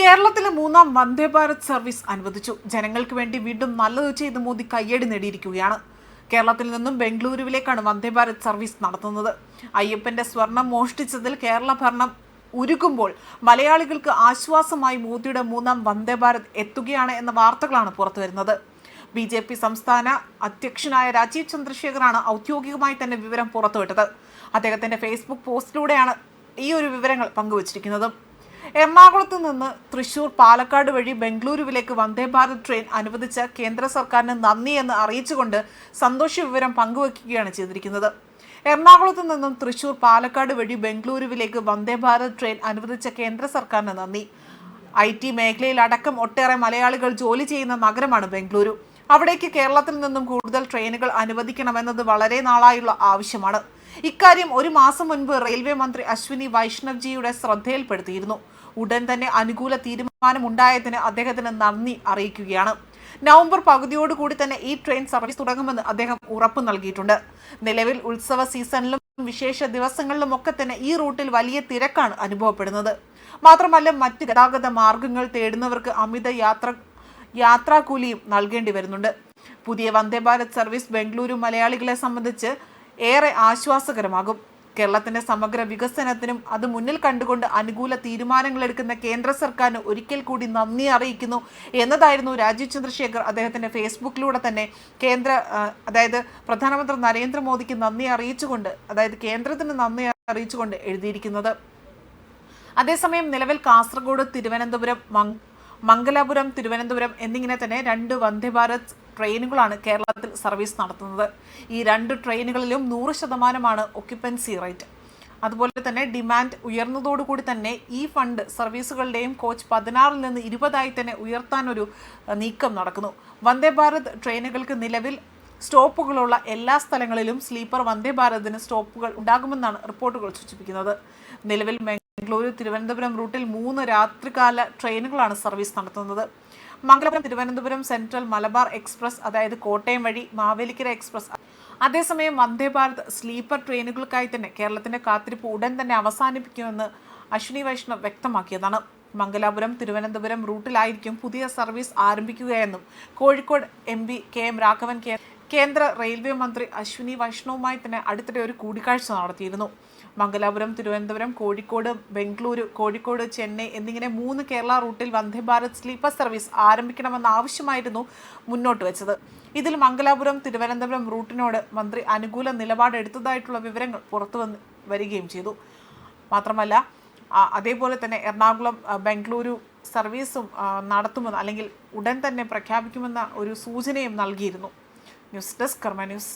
കേരളത്തിലെ മൂന്നാം വന്ദേ ഭാരത് സർവീസ് അനുവദിച്ചു. ജനങ്ങൾക്ക് വേണ്ടി വീണ്ടും നല്ലത് ചെയ്ത് മോദി കയ്യടി നേടിയിരിക്കുകയാണ്. കേരളത്തിൽ നിന്നും ബംഗളൂരുവിലേക്കാണ് വന്ദേ ഭാരത് സർവീസ് നടത്തുന്നത്. അയ്യപ്പന്റെ സ്വർണം മോഷ്ടിച്ചതിൽ കേരള ഭരണം ഉരുകുമ്പോൾ മലയാളികൾക്ക് ആശ്വാസമായി മോദിയുടെ മൂന്നാം വന്ദേ ഭാരത് എത്തുകയാണ് എന്ന വാർത്തകളാണ് പുറത്തുവരുന്നത്. ബി ജെ പി സംസ്ഥാന അധ്യക്ഷനായ രാജീവ് ചന്ദ്രശേഖറാണ് ഔദ്യോഗികമായി തന്നെ വിവരം പുറത്തുവിട്ടത്. അദ്ദേഹത്തിന്റെ ഫേസ്ബുക്ക് പോസ്റ്റിലൂടെയാണ് ഈ ഒരു വിവരങ്ങൾ പങ്കുവച്ചിരിക്കുന്നത്. എറണാകുളത്ത് നിന്ന് തൃശൂർ പാലക്കാട് വഴി ബംഗളൂരുവിലേക്ക് വന്ദേ ഭാരത് ട്രെയിൻ അനുവദിച്ച കേന്ദ്ര സർക്കാരിന് നന്ദി എന്ന് അറിയിച്ചുകൊണ്ട് സന്തോഷ വിവരം പങ്കുവയ്ക്കുകയാണ് ചെയ്തിരിക്കുന്നത്. എറണാകുളത്ത് നിന്നും തൃശൂർ പാലക്കാട് വഴി ബംഗളൂരുവിലേക്ക് വന്ദേ ഭാരത് ട്രെയിൻ അനുവദിച്ച കേന്ദ്ര സർക്കാരിന് നന്ദി. ഐ ടി മേഖലയിലടക്കം ഒട്ടേറെ മലയാളികൾ ജോലി ചെയ്യുന്ന നഗരമാണ് ബംഗളൂരു. അവിടേക്ക് കേരളത്തിൽ നിന്നും കൂടുതൽ ട്രെയിനുകൾ അനുവദിക്കണമെന്നത് വളരെ നാളായുള്ള ആവശ്യമാണ്. ഇക്കാര്യം ഒരു മാസം മുൻപ് റെയിൽവേ മന്ത്രി അശ്വിനി വൈഷ്ണവ്ജിയുടെ ശ്രദ്ധയിൽപ്പെടുത്തിയിരുന്നു. ഉടൻ തന്നെ അനുകൂല തീരുമാനമുണ്ടായതിന് അദ്ദേഹത്തിന് നന്ദി അറിയിക്കുകയാണ്. നവംബർ പകുതിയോടുകൂടി തന്നെ ഈ ട്രെയിൻ സർവീസ് തുടങ്ങുമെന്ന് അദ്ദേഹം ഉറപ്പ് നൽകിയിട്ടുണ്ട്. നിലവിൽ ഉത്സവ സീസണിലും വിശേഷ ദിവസങ്ങളിലും ഒക്കെ തന്നെ ഈ റൂട്ടിൽ വലിയ തിരക്കാണ് അനുഭവപ്പെടുന്നത്. മാത്രമല്ല മറ്റ് ഗതാഗത മാർഗങ്ങൾ തേടുന്നവർക്ക് അമിത യാത്ര യാത്രാക്കൂലിയും നൽകേണ്ടി വരുന്നുണ്ട്. പുതിയ വന്ദേ ഭാരത് സർവീസ് ബംഗളൂരു മലയാളികളെ സംബന്ധിച്ച് ഏറെ ആശ്വാസകരമാകും. കേരളത്തിന്റെ സമഗ്ര വികസനത്തിനും അത് മുന്നിൽ കണ്ടുകൊണ്ട് അനുകൂല തീരുമാനങ്ങൾ എടുക്കുന്ന കേന്ദ്ര സർക്കാരിന് ഒരിക്കൽ കൂടി നന്ദി അറിയിക്കുന്നു എന്നതായിരുന്നു രാജീവ് ചന്ദ്രശേഖർ അദ്ദേഹത്തിന്റെ ഫേസ്ബുക്കിലൂടെ തന്നെ കേന്ദ്ര അതായത് പ്രധാനമന്ത്രി നരേന്ദ്രമോദിക്ക് നന്ദി അറിയിച്ചുകൊണ്ട് അതായത് കേന്ദ്രത്തിന് നന്ദി അറിയിച്ചുകൊണ്ട് എഴുതിയിരിക്കുന്നത്. അതേസമയം നിലവിൽ കാസർഗോഡ് തിരുവനന്തപുരം മംഗലാപുരം തിരുവനന്തപുരം എന്നിങ്ങനെ തന്നെ രണ്ട് വന്ദേ ഭാരത് ട്രെയിനുകളാണ് കേരളത്തിൽ സർവീസ് നടത്തുന്നത്. ഈ രണ്ട് ട്രെയിനുകളിലും നൂറ് ശതമാനമാണ് ഒക്യുപ്പൻസി റേറ്റ് അതുപോലെ തന്നെ ഡിമാൻഡ് ഉയർന്നതോടുകൂടി തന്നെ ഈ ഫണ്ട് സർവീസുകളുടെയും കോച്ച് പതിനാറിൽ നിന്ന് ഇരുപതായി തന്നെ ഉയർത്താനൊരു നീക്കം നടക്കുന്നു. വന്ദേ ഭാരത് ട്രെയിനുകൾക്ക് നിലവിൽ സ്റ്റോപ്പുകളുള്ള എല്ലാ സ്ഥലങ്ങളിലും സ്ലീപ്പർ വന്ദേ ഭാരതിന് സ്റ്റോപ്പുകൾ ഉണ്ടാകുമെന്നാണ് റിപ്പോർട്ടുകൾ സൂചിപ്പിക്കുന്നത്. നിലവിൽ ബംഗളൂരു തിരുവനന്തപുരം റൂട്ടിൽ മൂന്ന് രാത്രികാല ട്രെയിനുകളാണ് സർവീസ് നടത്തുന്നത്. മംഗലപുരം തിരുവനന്തപുരം സെൻട്രൽ മലബാർ എക്സ്പ്രസ് അതായത് കോട്ടയം വഴി മാവേലിക്കര എക്സ്പ്രസ്. അതേസമയം വന്ദേഭാരത് സ്ലീപ്പർ ട്രെയിനുകൾക്കായി തന്നെ കേരളത്തിന്റെ കാത്തിരിപ്പ് ഉടൻ തന്നെ അവസാനിപ്പിക്കുമെന്ന് അശ്വിനി വൈഷ്ണവ് വ്യക്തമാക്കിയതാണ്. മംഗലാപുരം തിരുവനന്തപുരം റൂട്ടിലായിരിക്കും പുതിയ service ആരംഭിക്കുകയെന്നും Kozhikode M P K M Raghavan കേന്ദ്ര റെയിൽവേ മന്ത്രി അശ്വിനി വൈഷ്ണവുമായി തന്നെ അടുത്തിടെ ഒരു കൂടിക്കാഴ്ച നടത്തിയിരുന്നു. മംഗലാപുരം തിരുവനന്തപുരം കോഴിക്കോട് ബംഗളൂരു കോഴിക്കോട് ചെന്നൈ എന്നിങ്ങനെ മൂന്ന് കേരള റൂട്ടിൽ വന്ദേ ഭാരത് സ്ലീപ്പർ സർവീസ് ആരംഭിക്കണമെന്ന ആവശ്യമായിരുന്നു മുന്നോട്ട് വെച്ചത്. ഇതിൽ മംഗലാപുരം തിരുവനന്തപുരം റൂട്ടിനോട് മന്ത്രി അനുകൂല നിലപാടെടുത്തതായിട്ടുള്ള വിവരങ്ങൾ പുറത്തു വന്ന് വരികയും ചെയ്തു. മാത്രമല്ല അതേപോലെ തന്നെ എറണാകുളം ബംഗളൂരു സർവീസും നടത്തുമെന്ന് അല്ലെങ്കിൽ ഉടൻ തന്നെ പ്രഖ്യാപിക്കുമെന്ന ഒരു സൂചനയും നൽകിയിരുന്നു. News desk Karma news.